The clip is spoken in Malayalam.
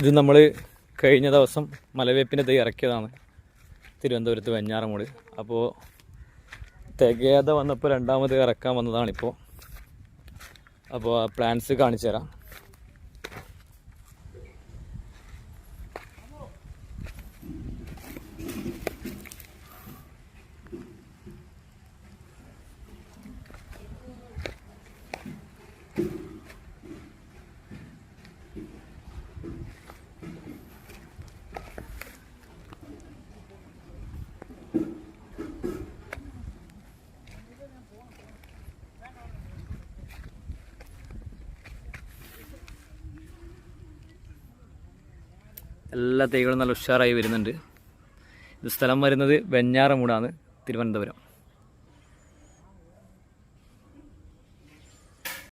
ഇത് നമ്മൾ കഴിഞ്ഞ ദിവസം മലവേപ്പിന്റെ തൈ ഇറക്കിയതാണ്. തിരുവനന്തപുരത്ത് വെഞ്ഞാറമൂട്. അപ്പോൾ തികയാതെ വന്നപ്പോൾ രണ്ടാമത് ഇറക്കാൻ വന്നതാണിപ്പോൾ അപ്പോൾ പ്ലാൻസ് കാണിച്ചു തരാം എല്ലാ തൈകളും നല്ല ഉഷാറായി വരുന്നുണ്ട്. ഇത് സ്ഥലം വരുന്നത് വെഞ്ഞാറമൂടാണ് തിരുവനന്തപുരം.